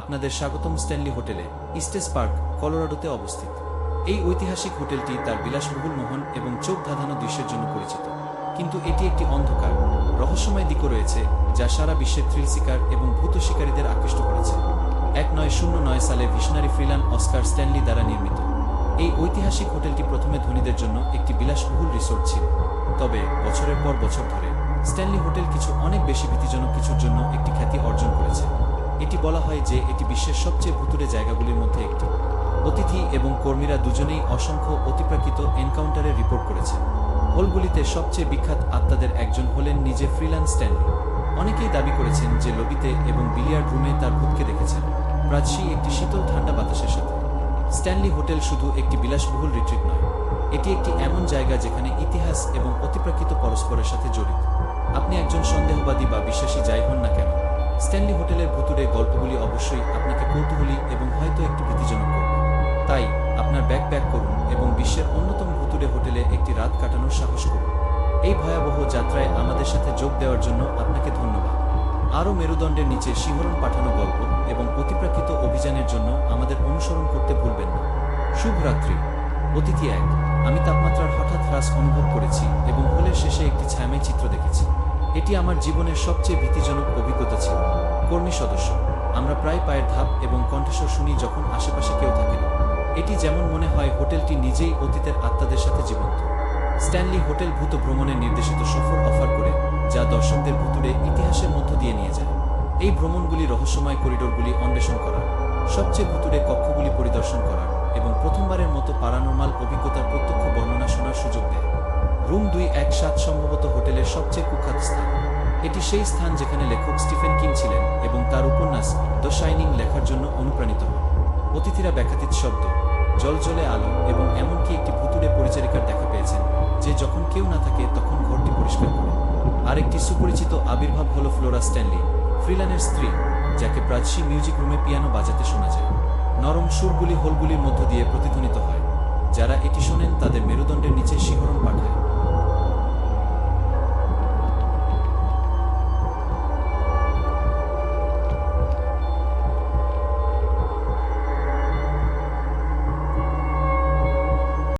আপনাদের স্বাগতম স্ট্যানলি হোটেলে, ইস্টেস পার্ক, কলোরাডোতে অবস্থিত। এই ঐতিহাসিক হোটেলটি তার বিলাসবহুল মোহন এবং চোখ ধাঁধানো দৃশ্যের জন্য পরিচিত। কিন্তু এটি একটি অন্ধকার, রহস্যময় দিকও রয়েছে, যা সারা বিশ্বের থ্রিল শিকার এবং ভূত শিকারীদের আকৃষ্ট করেছে। এক নয় শূন্য নয় সালে ভিশনারি ফ্রিলান অস্কার স্ট্যানলি দ্বারা নির্মিত। এই ঐতিহাসিক হোটেলটি প্রথমে ধনীদের জন্য একটি বিলাসবহুল রিসোর্ট ছিল। তবে বছরের পর বছর ধরে স্ট্যানলি হোটেল কিছু অনেক বেশি ভীতিজনক কিছুর জন্য একটি খ্যাতি অর্জন করেছে। বলা হয় যে এটি বিশ্বের সবচেয়ে ভুতুরে জায়গাগুলির মধ্যে একটি। অতিথি এবং কর্মীরা দুজনেই অসংখ্য অতিপ্রাকৃত এনকাউন্টারের রিপোর্ট করেছে হলগুলিতে সবচেয়ে বিখ্যাত আত্মাদের একজন হলেন নিজে ফ্রিল্যান্স স্ট্যানলি। অনেকেই দাবি করেছেন যে লবিতে এবং বিলিয়ার্ড রুমে তার ভূতকে দেখেছেন। প্রাচী একটি শীতল ঠান্ডা বাতাসের সাথে। স্ট্যানলি হোটেল শুধু একটি বিলাসবহুল রিট্রিট নয়, এটি একটি এমন জায়গা যেখানে ইতিহাস এবং অতিপ্রাকৃত পরস্পরের সাথে জড়িত। আপনি একজন সন্দেহবাদী বা বিশ্বাসী যাই হন না কেন স্ট্যানলি হোটেলের ভুতুরে গল্পগুলি অবশ্যই আপনাকে কৌতূহলী এবং হয়তো একটু ভীতিজনক করবে। তাই আপনার ব্যাগ প্যাক করুন এবং বিশ্বের অন্যতম ভুতুরে হোটেলে একটি রাত কাটানোর সাহস করুন। এই ভয়াবহ যাত্রায় আমাদের সাথে যোগ দেওয়ার জন্য আপনাকে ধন্যবাদ। আরও মেরুদণ্ডের নিচে শিহরণ পাঠানো গল্প এবং অতিপ্রাকৃত অভিযানের জন্য আমাদের অনুসরণ করতে ভুলবেন না। শুভরাত্রি। অতিথি এক, আমি তাপমাত্রার হঠাৎ হ্রাস অনুভব করেছি এবং হোলের শেষে একটি ছায়াময় চিত্র দেখেছি। এটি আমার জীবনের সবচেয়ে ভীতিজনক অভিজ্ঞতা। কর্মী সদস্য। আমরা প্রায় পায়ের ধাপ এবং কণ্ঠস্বর শুনি যখন আশেপাশে কেউ থাকে না। এটি যেমন মনে হয়, হোটেলটি নিজেই অতীতের আত্মাদের সাথে জীবন্ত। স্ট্যানলি হোটেল ভূত ভ্রমণের নির্দেশিত সফর অফার করে, যা দর্শকদের ভুতুরে ইতিহাসের মধ্য দিয়ে নিয়ে যায়। এই ভ্রমণগুলি রহস্যময় করিডোরগুলি অন্বেষণ করা, সবচেয়ে ভুতুরে কক্ষগুলি পরিদর্শন করা এবং প্রথমবারের মতো প্যারানর্মাল অভিজ্ঞতার প্রত্যক্ষ বর্ণনা শোনার সুযোগ এক সাত সম্ভবত হোটেলের সবচেয়ে কুখ্যাত স্থান। এটি সেই স্থান যেখানে লেখক স্টিফেন কিং ছিলেন এবং তার উপন্যাস দ্য শাইনিং লেখার জন্য অনুপ্রাণিত হন। অতিথিরা ব্যাখ্যাতীত শব্দ, জলজলে আলো এবং এমনকি একটি ভুতুরে পরিচারিকার দেখা পেয়েছেন, যে যখন কেউ না থাকে তখন ঘরটি পরিষ্কার করে। আরেকটি সুপরিচিত আবির্ভাব হল ফ্লোরা স্ট্যানলি ফ্রিলানের স্ত্রী, যাকে প্রাচী মিউজিক রুমে পিয়ানো বাজাতে শোনা যায়। নরম সুরগুলি, হোলগুলির মধ্য দিয়ে প্রতিধ্বনিত হয়, যারা এটি শোনেন তাদের পাঠায়